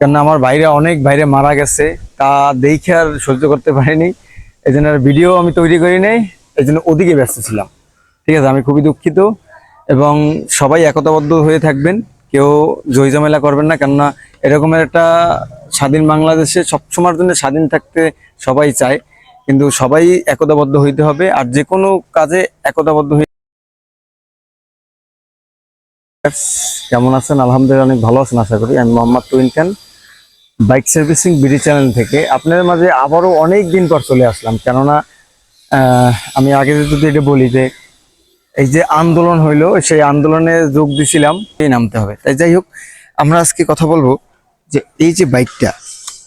কেননা আমার বাইরে অনেক বাইরে মারা গেছে, তা দেখে আর সহ্য করতে পারিনি। এই জন্য ভিডিও আমি তৈরি করি নাই, এই জন্য ওদিকে ব্যস্ত ছিলাম। ঠিক আছে, আমি খুবই দুঃখিত এবং সবাই একতাবদ্ধ হয়ে থাকবেন, কেউ জয় ঝামেলা করবেন না, কেননা এরকমের একটা স্বাধীন বাংলাদেশে সবসময়ের জন্য স্বাধীন থাকতে সবাই চায়, কিন্তু সবাই একতাবদ্ধ হইতে হবে, আর যে কোনো কাজে একতাবদ্ধ হয়ে কেমন আছেন? আলহামদুলিল্লাহ অনেক ভালো আছেন, আশা করি। আমি Mohammad তুইন Khan, bike servicing BD channel থেকে। আপনাদের মাঝে আবারও অনেক দিন পর চলে আসলাম, কেননা আমি আগে যদি এটা বলি যে, এই যে আন্দোলন হইল, সেই আন্দোলনে যোগ দিছিলাম, এই নামতে হবে। তাই যাই হোক, আমরা আজকে কথা বলব যে, এই যে বাইকটা,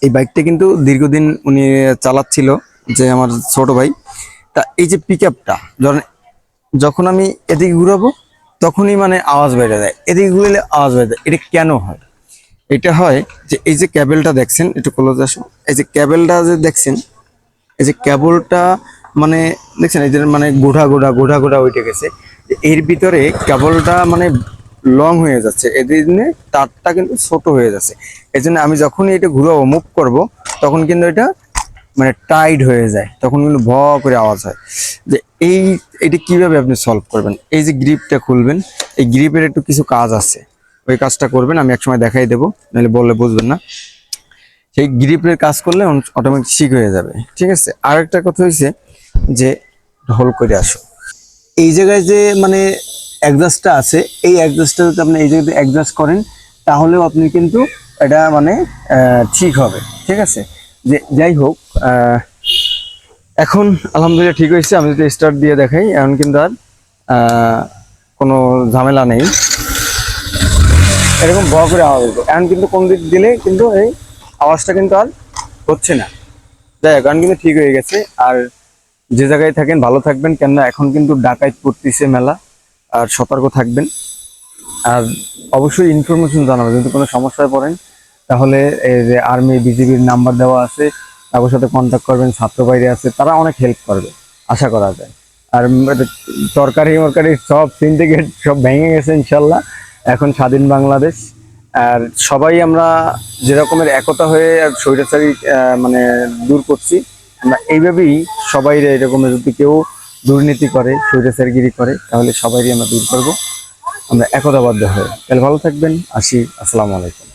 এই বাইকটা কিন্তু দীর্ঘদিন উনি চালাচ্ছিল, যে আমার ছোট ভাই। তা এই যে পিক আপটা যখন আমি এদিকে ঘুরাবো তখনই মানে আওয়াজ বেড়ে যায়। এদিকে ঘুরলে আওয়াজ বেড়ে যায়। এটা কেন হয়? এটা হয় যে এই যে ক্যাবেলটা দেখছেন, একটু ক্লোজ আসুন। এই যে ক্যাবেলটা যে দেখছেন, এই যে কেবলটা মানে দেখছেন, এই যে মানে গোড়া গোড়া গোড়া গোড়া উঠে গেছে। এর ভিতরে কেবলটা মানে লং হয়ে যাচ্ছে। এদিনে তারটা কিন্তু ছোট হয়ে যাচ্ছে। এই জন্য আমি যখনই এটা ঘুরাবো মুভ করব, তখন কিন্তু এটা মানে টাইট হয়ে যায়। তখন কিন্তু ভ করে আওয়াজ হয়। যে এই, এটা কীভাবে আপনি সলভ করবেন? এই যে গ্রিপটা খুলবেন, এই গ্রিপের একটু কিছু কাজ আছে। ওই কাজটা করবেন, আমি একসময় দেখাই দেবো, নাহলে বললে বুঝবেন না। সেই গ্রিপের কাজ করলে অটোমেটিক ঠিক হয়ে যাবে, ঠিক আছে? আর একটা কথা হয়েছে যে ঢোল করে আসো। এই জায়গায় যে মানে অ্যাডজাস্টটা আছে, এই অ্যাডজাস্টটা যদি আপনি এই জায়গাতে অ্যাডজাস্ট করেন, তাহলেও আপনি কিন্তু এটা মানে ঠিক হবে, ঠিক আছে? যে, যাই হোক এখন আলহামদুলিল্লাহ ঠিক হয়েছে। আমি যদি স্টার্ট দিয়ে দেখাই, এখন কিন্তু আর কোনো ঝামেলা নেই। এরকম ভ করে আওয়াজ এখন কিন্তু কোন দিক দিলে কিন্তু এই আওয়াজটা কিন্তু আর হচ্ছে না। যাই হোক, এখন কিন্তু ঠিক হয়ে গেছে। আর যে জায়গায় থাকেন, ভালো থাকবেন। কেননা এখন কিন্তু ডাকাইত পড়তেছে মেলা। আর সতর্ক থাকবেন। আর অবশ্যই ইনফরমেশন জানাবেন। যদি কোনো সমস্যায় পড়েন, তাহলে এই যে আর্মি বিজিবির নাম্বার দেওয়া আছে। তাদের সাথে কন্ট্যাক্ট করবেন, ছাত্র বাইরে আছে, তারা অনেক হেল্প করবে, আশা করা যায়। আর তরকারি মরকারি সব সিন্ডিকেট সব ভেঙে গেছে ইনশাল্লাহ, এখন স্বাধীন বাংলাদেশ। আর সবাই আমরা যেরকমের একতা হয়ে আর স্বৈরাচারী মানে দূর করছি, আমরা এইভাবেই সবাই এরকম যদি কেউ দুর্নীতি করে, স্বৈরাচারগিরি করে, তাহলে সবাইই আমরা দূর করব। আমরা একতাবদ্ধ হয়ে। তাহলে ভালো থাকবেন, আসি, আসসালামু আলাইকুম।